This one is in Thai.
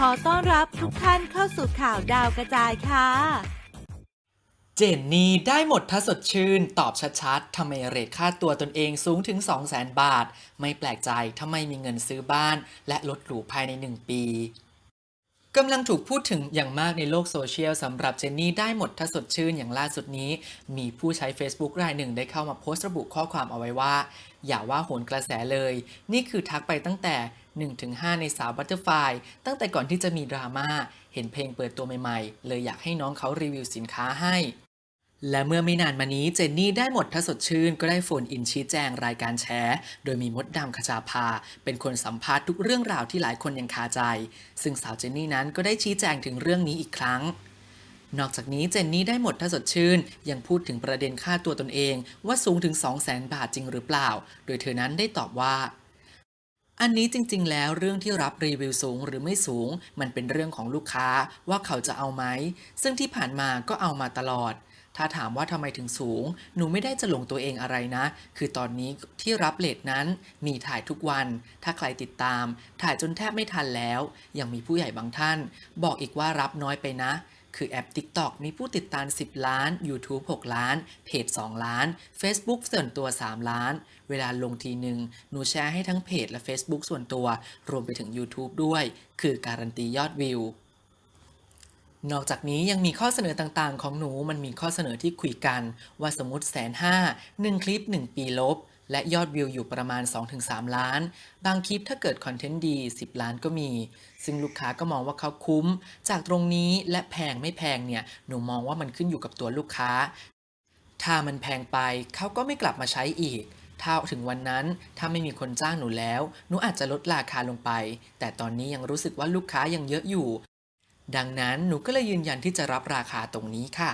ขอต้อนรับทุกท่านเข้าสู่ข่าวดาวกระจายค่ะ เจนนี่ได้หมดถ้าสดชื่น ตอบชัดๆทำไมเรทค่าตัวตนเองสูงถึง 200,000 บาท ไม่แปลกใจทำไมมีเงินซื้อบ้าน และรถหรูภายใน 1 ปี กำลังถูกพูดถึงอย่างมากในโลกโซเชียลสำหรับเจนนี่ได้หมดถ้าสดชื่นอย่างล่าสุดนี้ มีผู้ใช้ Facebook รายหนึ่งได้เข้ามาโพสต์ระบุข้อความเอาไว้ว่า อย่าว่าโหนกระแสเลย นี่คือทักไปตั้งแต่ 1-5 ในสาวบัตเตอร์ไฟตั้งแต่ก่อนที่จะมีดราม่าเห็นเพลงเปิดตัวใหม่ๆ เลยอยากให้น้องเขารีวิวสินค้าให้ และเมื่อไม่นานมานี้เจนนี่ได้หมดถ้าสดชื่นก็ได้โฟนอินชี้แจงรายการแชร์ โดยมีมดดำขจาภา เป็นคนสัมภาษณ์ทุกเรื่องราวที่หลายคนยังคาใจ ซึ่งสาวเจนนี่นั้นก็ได้ชี้แจงถึงเรื่องนี้อีกครั้ง นอกจากนี้เจนนี่ได้หมดถ้าสดชื่น ยังพูดถึงประเด็นค่าตัวตนเอง ว่าสูงถึง 2 0 0แสนบาทจริงหรือเปล่า โดยเธอนั้นได้ตอบว่าอันนี้จริงๆ แล้วเรื่องที่รับรีวิวสูงหรือไม่สูง มันเป็นเรื่องของลูกค้าว่าเขาจะเอาไหม ซึ่งที่ผ่านมาก็เอามาตลอด ถ้าถามว่าทำไมถึงสูง หนูไม่ได้จะหลงตัวเองอะไรนะ คือตอนนี้ที่รับเลทนั้นมีถ่ายทุกวัน ถ้าใครติดตาม ถ่ายจนแทบไม่ทันแล้ว ยังมีผู้ใหญ่บางท่าน บอกอีกว่ารับน้อยไปนะคือแอป TikTok มีผู้ติดตาม 10 ล้าน YouTube 6 ล้าน เพจ 2 ล้าน Facebook ส่วนตัว 3 ล้าน เวลาลงทีหนึ่งหนูแชร์ให้ทั้งเพจและ Facebook ส่วนตัว รวมไปถึง YouTube ด้วย คือการันตียอดวิว นอกจากนี้ยังมีข้อเสนอต่างๆ ของหนูมันมีข้อเสนอที่คุยกัน ว่าสมมติแสนห้าหนึ่งคลิป 1 ปีลบ และยอดวิวอยู่ประมาณ 2-3 ล้าน บางคลิปถ้าเกิดคอนเทนต์ดี 10 ล้านก็มี ซึ่งลูกค้าก็มองว่าเขาคุ้ม จากตรงนี้และแพงไม่แพงเนี่ยหนูมองว่ามันขึ้นอยู่กับตัวลูกค้า ถ้ามันแพงไปเขาก็ไม่กลับมาใช้อีกถ้าถึงวันนั้นถ้าไม่มีคนจ้างหนูแล้ว หนูอาจจะลดราคาลงไป แต่ตอนนี้ยังรู้สึกว่าลูกค้ายังเยอะอยู่ ดังนั้นหนูก็เลยยืนยันที่จะรับราคาตรงนี้ค่ะ